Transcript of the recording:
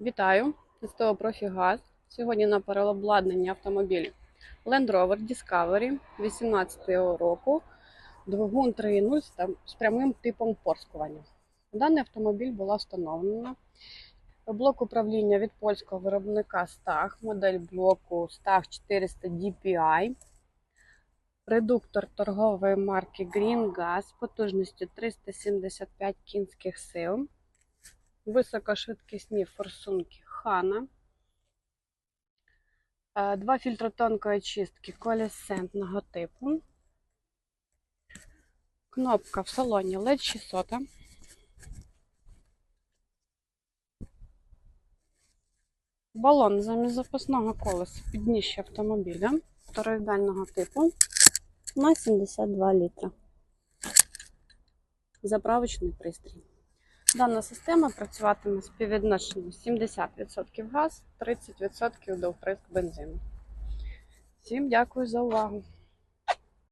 Вітаю! З того профігаз. Сьогодні на переобладнанні автомобіль Land Rover Discovery 18 року, двигун 3.0 з прямим типом порскування. Даний автомобіль була встановлена. Блок управління від польського виробника Stag, модель блоку Stag 400 DPI. Редуктор торгової марки Green Gas потужністю 375 кінських сил високошвидкісні форсунки Хана, Е, два фільтри тонкої чистки колесентного типу, кнопка в салоні LED 600, балон замість запасного колеса підніжжя автомобіля тороїдального типу на 72 літра. Заправочний пристрій. Дана система працюватиме співвідношенням 70% газ, 30% довприск бензину. Всім дякую за увагу!